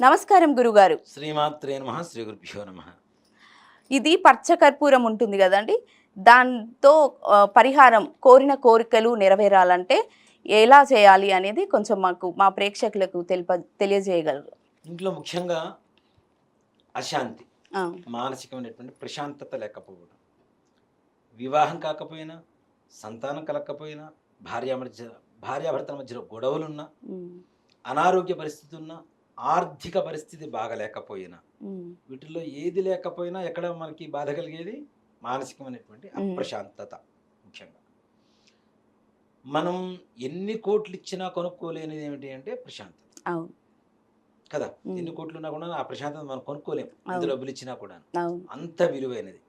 నమస్కారం గురుగారు. శ్రీమాత్రే నమ శ్రీ గురుభ్యో నమ. ఇది పచ్చకర్పూరం ఉంటుంది కదండి. దాంతో పరిహారం కోరిన కోరికలు నెరవేరాలంటే ఎలా చేయాలి అనేది కొంచెం మాకు మా ప్రేక్షకులకు తెలిప తెలియజేయగలరు. ఇంట్లో ముఖ్యంగా అశాంతి మానసికమైనటువంటి ప్రశాంతత లేకపోవడం వివాహం కాకపోయినా సంతానం కలగకపోయినా భార్య మధ్య భార్యాభర్తల మధ్యలో గొడవలున్నా అనారోగ్య పరిస్థితి ఉన్నా ఆర్థిక పరిస్థితి బాగలేకపోయినా. వీటిల్లో ఏది లేకపోయినా ఎక్కడ మనకి బాధ కలిగేది? మానసికమైనటువంటి అప్రశాంతత ముఖ్యంగా. మనం ఎన్ని కోట్లు ఇచ్చినా కొనుక్కోలేనిది ఏమిటి అంటే ప్రశాంతత. కదా. ఎన్ని కోట్లు ఉన్నా కూడా ఆ ప్రశాంతత మనం కొనుక్కోలేం. ఎంత. డబ్బులు ఇచ్చినా కూడా అంత విలువైనది.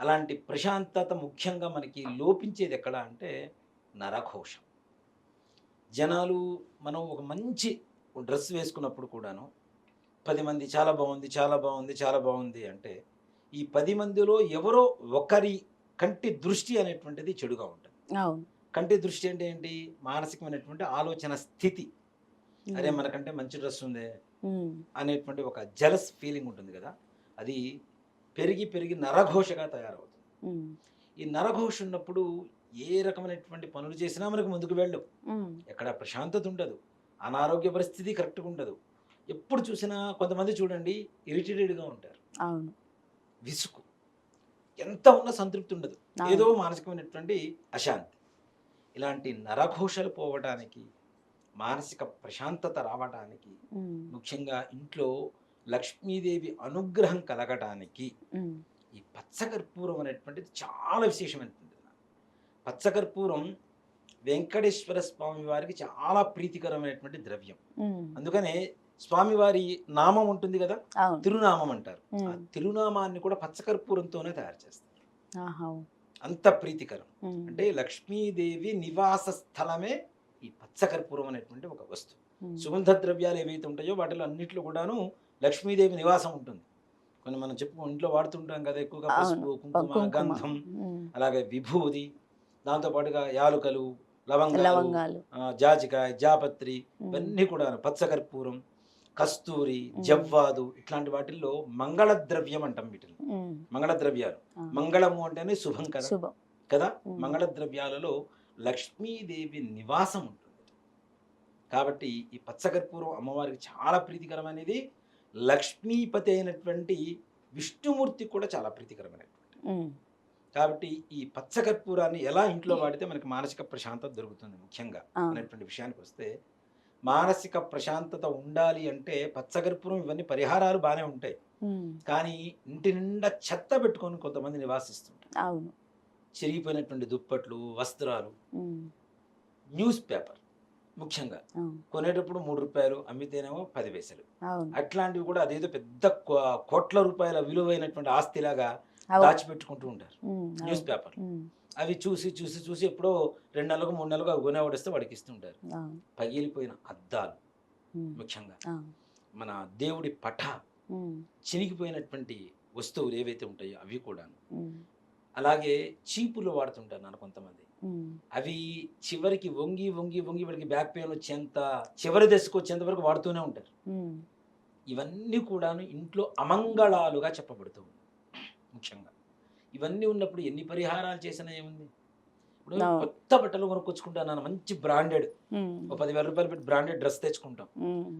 అలాంటి ప్రశాంతత ముఖ్యంగా మనకి లోపించేది ఎక్కడ అంటే నరఘోషం. జనాలు మనం ఒక మంచి డ్రెస్ వేసుకున్నప్పుడు కూడాను పది మంది చాలా బాగుంది చాలా బాగుంది చాలా బాగుంది అంటే ఈ పది మందిలో ఎవరో ఒకరి కంటి దృష్టి అనేటువంటిది చెడుగా ఉంటుంది. కంటి దృష్టి అంటే ఏంటి? మానసికమైనటువంటి ఆలోచన స్థితి. అరే మనకంటే మంచి డ్రెస్ ఉందే అనేటువంటి ఒక జలస్ ఫీలింగ్ ఉంటుంది కదా. అది పెరిగి పెరిగి నరఘోషగా తయారవుతుంది. ఈ నరఘోష ఉన్నప్పుడు ఏ రకమైనటువంటి పనులు చేసినా మనకు ముందుకు వెళ్ళవు ఎక్కడ ప్రశాంతత ఉండదు. అనారోగ్య పరిస్థితి కరెక్ట్గా ఉండదు. ఎప్పుడు చూసినా కొంతమంది చూడండి ఇరిటేటెడ్గా ఉంటారు. అవును. విసుగు ఎంత ఉన్నా సంతృప్తి ఉండదు. ఏదో మానసికమైనటువంటి అశాంతి. ఇలాంటి నరఘోషలు పోవడానికి మానసిక ప్రశాంతత రావడానికి ఉమ్, ముఖ్యంగా ఇంట్లో లక్ష్మీదేవి అనుగ్రహం కలగటానికి ఈ పచ్చకర్పూరం అనేటువంటిది చాలా విశేషమైనటువంటిది పచ్చకర్పూరం వెంకటేశ్వర స్వామి వారికి చాలా ప్రీతికరమైనటువంటి ద్రవ్యం. అందుకనే స్వామివారి నామం ఉంటుంది కదా తిరునామం అంటారు. ఆ తిరునామాన్ని కూడా పచ్చకర్పూరంతోనే తయారు చేస్తారు. అంత ప్రీతికరం. అంటే లక్ష్మీదేవి నివాస స్థలమే ఈ పచ్చకర్పూరం అనేటువంటి ఒక వస్తువు. సుగంధ ద్రవ్యాలు ఏవైతే ఉంటాయో వాటిలో అన్నిట్లో కూడాను లక్ష్మీదేవి నివాసం ఉంటుంది. కొన్ని మనం చెప్పు ఇంట్లో వాడుతుంటాం కదా ఎక్కువగా పసుపు కుంకుమ. గంధం అలాగే విభూది దాంతోపాటుగా యాలుకలు లవంగాలు జాజికాయ జాపత్రి ఇవన్నీ కూడా పచ్చకర్పూరం కస్తూరి. జవ్వాదు ఇట్లాంటి వాటిల్లో మంగళ ద్రవ్యం అంటాం వీటిని. మంగళ ద్రవ్యాలు మంగళము అంటేనే శుభం కదా? కదా. మంగళ ద్రవ్యాలలో లక్ష్మీదేవి నివాసం ఉంటుంది. కాబట్టి ఈ పచ్చకర్పూరం అమ్మవారికి చాలా ప్రీతికరమైనది. లక్ష్మీపతి అయినటువంటి విష్ణుమూర్తి కూడా చాలా ప్రీతికరమైనటువంటి. కాబట్టి ఈ పచ్చకర్పూరాన్ని ఎలా ఇంట్లో వాడితే మనకి మానసిక ప్రశాంతత దొరుకుతుంది ముఖ్యంగా అనేటువంటి విషయానికి వస్తే. మానసిక ప్రశాంతత ఉండాలి అంటే పచ్చకర్పూరం ఇవన్నీ పరిహారాలు బాగానే ఉంటాయి. కానీ ఇంటి నిండా చెత్త పెట్టుకొని కొంతమంది నివాసిస్తుంటారు. అవును. చిరిగిపోయినటువంటి దుప్పట్లు వస్త్రాలు. న్యూస్ పేపర్ ముఖ్యంగా. కొనేటప్పుడు మూడు రూపాయలు అమ్మితేనేమో పది పైసలు. అట్లాంటివి కూడా అదేదో పెద్ద కోట్ల రూపాయల విలువైనటువంటి ఆస్తిలాగా దాచిపెట్టుకుంటూ ఉంటారు. న్యూస్. పేపర్ అవి చూసి చూసి చూసి ఎప్పుడో రెండు నెలలకు మూడు నెలలకు అవి కొనేవాడిస్తే వాడికి ఇస్తుంటారు పగిలిపోయిన అద్దాలు ముఖ్యంగా. మన దేవుడి పట చినిగిపోయినటువంటి వస్తువులు ఏవైతే ఉంటాయో అవి కూడా అలాగే చీపులు వాడుతుంటారు నన్ను కొంతమంది. అవి చివరికి వంగి వంగి వంగి వాడికి బ్యాక్ పెయిన్ వచ్చేంత చివరి దశకు వచ్చేంత వరకు వాడుతూనే ఉంటారు. ఇవన్నీ కూడాను ఇంట్లో అమంగళాలుగా చెప్పబడుతూ ముఖ్యంగా. ఇవన్నీ ఉన్నప్పుడు ఎన్ని పరిహారాలు చేసినా ఏముంది? ఇప్పుడు. కొత్త బట్టలు కొనుక్కొచ్చుకుంటాను మంచి బ్రాండెడ్. ఒక పదివేల రూపాయలు పెట్టి బ్రాండెడ్ డ్రెస్ తెచ్చుకుంటాం.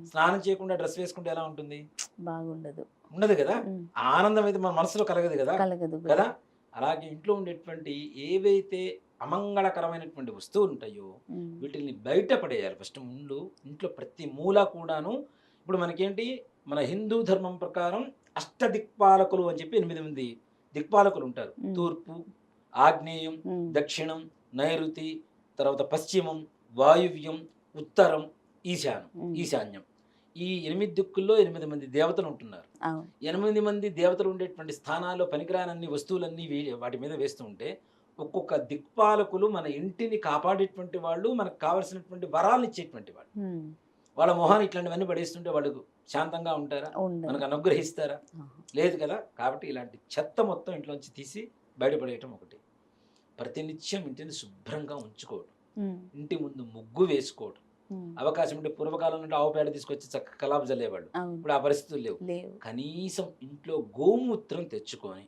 స్నానం చేయకుండా డ్రెస్ వేసుకుంటే ఎలా ఉంటుంది? బాగుండదు. ఉండదు కదా? ఆనందం అయితే మన మనసులో కలగదు కదా? కలగదు కదా? అలాగే ఇంట్లో ఉండేటువంటి ఏవైతే అమంగళకరమైనటువంటి వస్తువులు ఉంటాయో వీటిని బయట పడేయాలి. ఫస్ట్ ముందు ఇంట్లో ప్రతి మూల కూడాను. ఇప్పుడు మనకేంటి? మన హిందూ ధర్మం ప్రకారం అష్టదిక్పాలకులు అని చెప్పి ఎనిమిది మంది దిక్పాలకులు ఉంటారు. తూర్పు ఆగ్నేయం దక్షిణం నైరుతి తర్వాత పశ్చిమం వాయువ్యం ఉత్తరం ఈశానం ఉమ్, ఈశాన్యం. ఈ ఎనిమిది దిక్కుల్లో ఎనిమిది మంది దేవతలు ఉంటున్నారు. ఎనిమిది మంది దేవతలు ఉండేటువంటి స్థానాల్లో పనికిరానన్ని వస్తువులన్నీ వాటి మీద వేస్తూ ఉంటే ఒక్కొక్క దిక్పాలకులు మన ఇంటిని కాపాడేటువంటి వాళ్ళు మనకు కావలసినటువంటి వరాలు ఇచ్చేటువంటి వాళ్ళు. వాళ్ళ మొహాన్ని ఇట్లాంటివన్నీ పడేస్తుంటే వాళ్ళు శాంతంగా ఉంటారా? మనకు అనుగ్రహిస్తారా. లేదు కదా? కాబట్టి ఇలాంటి చెత్త మొత్తం ఇంట్లోంచి తీసి బయటపడేయటం ఒకటి. ప్రతినిత్యం ఇంటిని శుభ్రంగా ఉంచుకోవడం ఇంటి ముందు ముగ్గు వేసుకోవడం. అవకాశం ఉంటే పూర్వకాలం నుండి ఆవు పేడ తీసుకొచ్చి చక్క కలాపు చల్లేవాళ్ళు అవును. ఇప్పుడు ఆ పరిస్థితులు లేవు. కనీసం ఇంట్లో గోమూత్రం తెచ్చుకొని.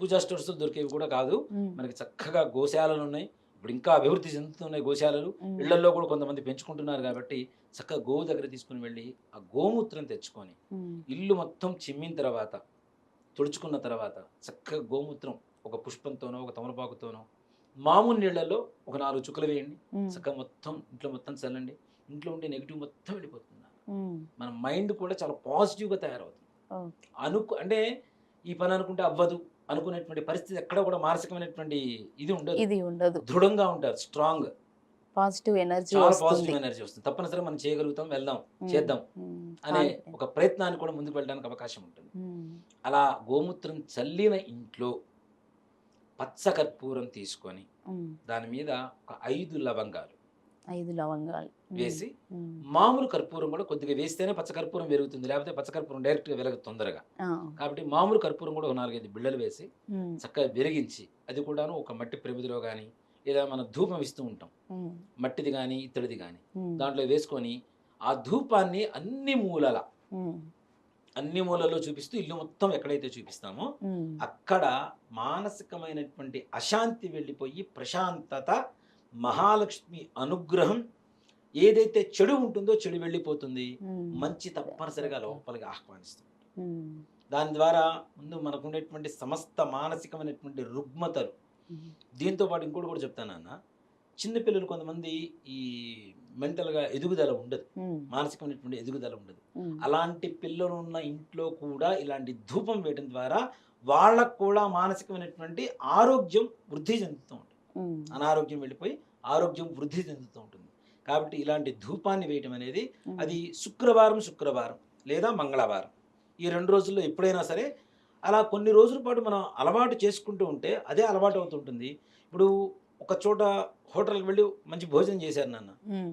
పూజా స్టోర్స్ దొరికేవి కూడా కాదు. మనకి చక్కగా గోశాలలు ఉన్నాయి. ఇప్పుడు ఇంకా అభివృద్ధి చెందుతున్నాయి గోశాలలు. ఇళ్ళలో కూడా కొంతమంది పెంచుకుంటున్నారు కాబట్టి చక్కగా గోవు దగ్గర తీసుకుని వెళ్ళి ఆ గోమూత్రం తెచ్చుకొని. ఇల్లు మొత్తం చిమ్మిన తర్వాత తుడుచుకున్న తర్వాత చక్కగా గోమూత్రం ఒక పుష్పంతోనో ఒక తమలపాకుతోనో మామూలు నీళ్ళల్లో ఒక నాలుగు చుక్కలు వేయండి. చక్కగా మొత్తం ఇంట్లో మొత్తం చల్లండి ఇంట్లో ఉండే నెగిటివ్ మొత్తం వెళ్ళిపోతుంది. మన మైండ్ కూడా చాలా పాజిటివ్గా తయారవుతుంది. అనుకు అంటే ఈ పని అనుకుంటే అవ్వదు అనుకునేటువంటి పరిస్థితి ఎక్కడ కూడా మానసికమైనటువంటి ఇది ఉండదు ఇది ఉండదు దృఢంగా ఉంటారు strong positive energy positive energy వస్తుంది తప్పనిసరిగా మనం చేయగలుగుతాం వెళ్దాం. చేద్దాం. అనే. ఒక ప్రయత్నాన్ని కూడా ముందుకు వెళ్ళడానికి అవకాశం ఉంటుంది. అలా గోమూత్రం చల్లిన ఇంట్లో పచ్చకర్పూరం తీసుకొని ఉమ్. దాని మీద ఒక ఐదు లవంగాలు ఐదు లవంగాలు. వేసి. మామూలు కర్పూరం కూడా కొద్దిగా వేస్తేనే పచ్చకర్పూరం పెరుగుతుంది లేకపోతే పచ్చకర్పూరం డైరెక్ట్గా వెలగదు తొందరగా. కాబట్టి మామూలు కర్పూరం కూడా ఒక నాలుగైదు బిళ్ళలు వేసి. చక్కగా వెలిగించి అది కూడాను ఒక మట్టి ప్రమిదిలో కానీ లేదా మనం ధూపం ఇస్తూ ఉంటాం. మట్టిది కానీ ఇత్తడిది కానీ. దాంట్లో వేసుకొని ఆ ధూపాన్ని అన్ని మూలల. అన్ని మూలలో చూపిస్తూ ఇల్లు మొత్తం ఎక్కడైతే చూపిస్తామో. అక్కడ మానసికమైనటువంటి అశాంతి వెళ్ళిపోయి ప్రశాంతత మహాలక్ష్మి అనుగ్రహం ఏదైతే చెడు ఉంటుందో చెడు వెళ్ళిపోతుంది. మంచి తప్పనిసరిగా లోపలికి ఆహ్వానిస్తుంది. దాని ద్వారా ముందు మనకు ఉండేటువంటి సమస్త మానసికమైనటువంటి రుగ్మతలు. దీంతో పాటు ఇంకోటి కూడా చెప్తాను అన్న చిన్నపిల్లలు కొంతమంది ఈ మెంటల్గా ఎదుగుదల ఉండదు. మానసికమైనటువంటి ఎదుగుదల ఉండదు. అలాంటి పిల్లలు ఉన్న ఇంట్లో కూడా ఇలాంటి ధూపం వేయడం ద్వారా వాళ్ళకు కూడా మానసికమైనటువంటి ఆరోగ్యం వృద్ధి చెందుతూ ఉంటుంది. అనారోగ్యం వెళ్ళిపోయి ఆరోగ్యం వృద్ధి చెందుతూ ఉంటుంది కాబట్టి ఇలాంటి ధూపాన్ని వేయటం అనేది. అది శుక్రవారం శుక్రవారం లేదా మంగళవారం ఈ రెండు రోజుల్లో ఎప్పుడైనా సరే అలా కొన్ని రోజుల పాటు మనం అలవాటు చేసుకుంటూ ఉంటే అదే అలవాటు అవుతుంటుంది ఇప్పుడు ఒక చోట హోటల్కి వెళ్ళి మంచి భోజనం చేశారు నాన్న.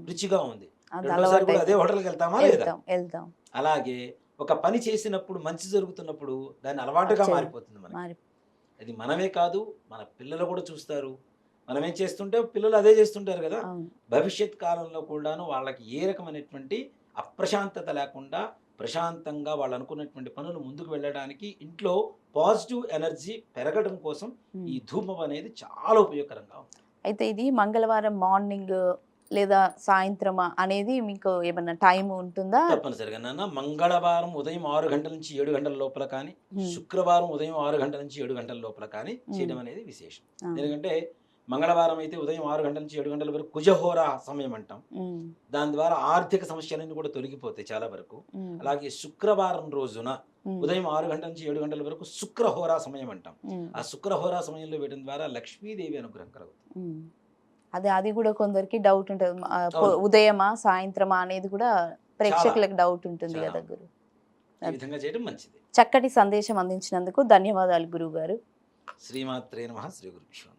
రుచిగా ఉంది అది రెండోసారి కూడా అదే. హోటల్కి వెళ్తామా లేదా వెళ్తాం అలాగే ఒక పని చేసినప్పుడు మంచి జరుగుతున్నప్పుడు దాన్ని అలవాటుగా. మారిపోతుంది మనకి మరి అది మనమే కాదు మన పిల్లలు కూడా చూస్తారు మనం ఏం చేస్తుంటే పిల్లలు అదే చేస్తుంటారు కదా. భవిష్యత్ కాలంలో కూడాను వాళ్ళకి ఏ రకమైనటువంటి అప్రశాంతత లేకుండా ప్రశాంతంగా వాళ్ళు అనుకున్నటువంటి పనులు ముందుకు వెళ్ళడానికి ఇంట్లో పాజిటివ్ ఎనర్జీ పెరగడం కోసం. ఈ ధూపం అనేది చాలా ఉపయోగకరంగా ఉంది అయితే ఇది మంగళవారం మార్నింగ్ లేదా సాయంత్రమా అనేది మీకు ఏమన్నా టైం ఉంటుందా? తప్పనిసరిగా నాన్న. మంగళవారం ఉదయం ఆరు గంటల నుంచి ఏడు గంటల లోపల కానీ. శుక్రవారం ఉదయం ఆరు గంటల నుంచి ఏడు గంటల లోపల కానీ చేయడం అనేది విశేషం. ఎందుకంటే మంగళవారం అయితే ఉదయం ఆరు గంటల నుంచి ఏడు గంటల వరకు కుజహోర సమయం అంటాం. దాని ద్వారా ఆర్థిక సమస్యలన్నీ కూడా తొలగిపోతాయి చాలా వరకు. అలాగే శుక్రవారం రోజున. ఉదయం ఆరు గంటల నుంచి ఏడు గంటల వరకు శుక్రహోరా సమయం అంటాం. ఆ శుక్రహోరా సమయంలో వేయడం ద్వారా లక్ష్మీదేవి అనుగ్రహం కలుగుతుంది. అదే అది కూడా కొందరికి డౌట్ ఉంటుంది. ఉదయమా సాయంత్రమా అనేది కూడా ప్రేక్షకులకు డౌట్ ఉంటుంది. కదా గురు విధంగా చేయడం మంచిది చక్కటి సందేశం అందించినందుకు ధన్యవాదాలు గురువు గారు శ్రీమాత్రే నమ శ్రీ గురుభ్యో